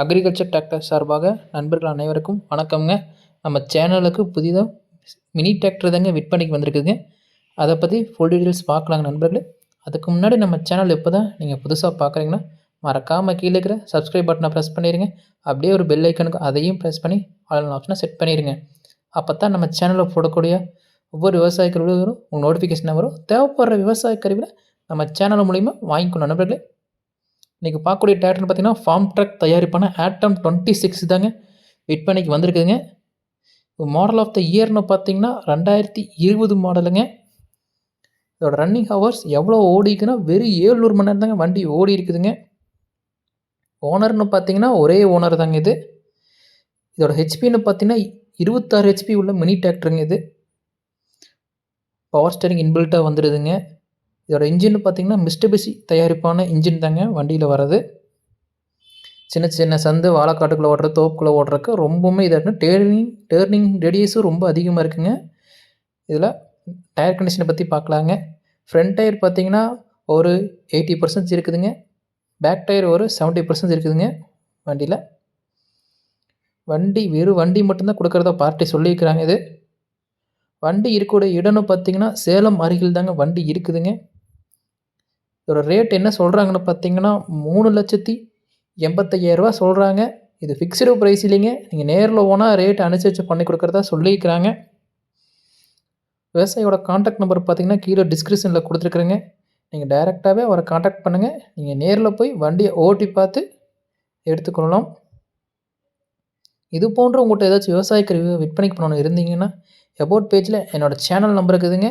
Agriculture tractor சார்பாக நண்பர்கள் அனைவருக்கும் வணக்கம்ங்க. நம்ம சேனலுக்கு புதிதாக மினி டிராக்டர் தாங்க விற்பனைக்கு வந்திருக்குதுங்க. அதை பற்றி ஃபுல் டீட்டெயில்ஸ் பார்க்கலாங்க நண்பர்களே. அதுக்கு முன்னாடி நம்ம சேனல் இப்போ தான் நீங்கள் புதுசாக பார்க்குறீங்கன்னா மறக்காமல் கீழே இருக்கிற சப்ஸ்கிரைப் பட்டனை ப்ரெஸ் பண்ணிடுங்க அப்படியே ஒரு பெல் ஐக்கனுக்கு அதையும் ப்ரெஸ் பண்ணி ஆல் ஆப்ஷனை செட் பண்ணிடுங்க அப்போ தான் நம்ம சேனலில் போடக்கூடிய ஒவ்வொரு விவசாய கருவிகளும் வரும். உங்கள் நோட்டிஃபிகேஷனாக வரும் தேவைப்படுற விவசாய கருவியில் நம்ம சேனல் மூலிமா வாங்கிக்கணும் நண்பர்களே. இன்றைக்கி பார்க்கக்கூடிய டிராக்டர்னு பார்த்தீங்கன்னா ஃபார்ம் ட்ரக் தயாரிப்பான ஆட்டம் டுவெண்ட்டி சிக்ஸ் தாங்க விற்பனைக்கு வந்திருக்குதுங்க. மாடல் ஆஃப் த இயர்னு பார்த்தீங்கன்னா ரெண்டாயிரத்தி இருபது மாடலுங்க இதோட ரன்னிங் ஹவர்ஸ் எவ்வளோ ஓடிக்குன்னா வெறும் ஏழ்நூறு மணி நேரம் தாங்க வண்டி ஓடி இருக்குதுங்க. ஓனர்னு பார்த்தீங்கன்னா ஒரே ஓனர் தாங்க இது. இதோட ஹெச்பின்னு பார்த்தீங்கன்னா இருபத்தாறு ஹெச்பி உள்ள மினி டிராக்டருங்க இது. பவர் ஸ்டேரிங் இன்பில்ட்டாக வந்துடுதுங்க இதோட இன்ஜின் பார்த்திங்கன்னா மிஸ்டபிசி தயாரிப்பான இன்ஜின் தாங்க. வண்டியில் வர்றது. சின்ன சின்ன சந்து வாழைக்காட்டுக்குள்ளே ஓடுற தோப்புக்குள்ளே ஓடுறக்கு ரொம்பவுமே இதாக இருக்குங்க டேர்னிங் டேர்னிங் ரேடியஸும் ரொம்ப அதிகமாக இருக்குங்க. இதில் டயர் கண்டிஷனை பற்றி பார்க்கலாங்க. ஃப்ரண்ட் டயர் பார்த்திங்கன்னா ஒரு எயிட்டி பர்சன்ட் இருக்குதுங்க. பேக் டயர் ஒரு செவன்ட்டி பர்சன்ட் இருக்குதுங்க வண்டியில். வண்டி வெறும் வண்டி மட்டும்தான் கொடுக்குறதா பார்ட்டி சொல்லியிருக்கிறாங்க இது. வண்டி இருக்கக்கூடிய இடம்னு பார்த்தீங்கன்னா சேலம் அருகில் தாங்க வண்டி இருக்குதுங்க. இதோட ரேட் என்ன சொல்கிறாங்கன்னு பார்த்தீங்கன்னா மூணு லட்சத்தி எண்பத்தையாயிரரூவா சொல்கிறாங்க இது ஃபிக்ஸ்டு ப்ரைஸ் இல்லைங்க. நீங்கள் நேரில் போனால் ரேட் அனுசரித்து பண்ணி கொடுக்குறதா சொல்லியிருக்கிறாங்க. விவசாயியோட காண்டாக்ட் நம்பர் பார்த்தீங்கன்னா கீழே டிஸ்கிரிப்ஷனில் கொடுத்துருக்குறேங்க. நீங்கள் டைரெக்டாகவே அவரை காண்டாக்ட் பண்ணுங்கள் நீங்கள் நேரில் போய் வண்டியை ஓட்டி பார்த்து எடுத்துக்கொள்ளலாம். இது போன்ற உங்கள்கிட்ட ஏதாச்சும் விவசாயிக்கு கருவி விற்பனைக்கு பண்ணணும் இருந்தீங்கன்னா எபோட் பேஜில் என்னோடய சேனல் நம்பர் இருக்குதுங்க.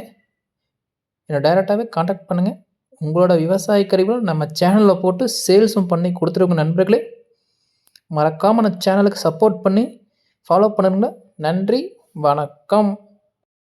என்னை டைரெக்டாகவே காண்டாக்ட் பண்ணுங்கள் உங்களோட விவசாய கருவிகள் நம்ம சேனலில் போட்டு சேல்ஸும் பண்ணி கொடுத்துருங்க நண்பர்களே. மறக்காமல் நம்ம சேனலுக்கு சப்போர்ட் பண்ணி ஃபாலோ பண்ணுங்க. நன்றி வணக்கம்.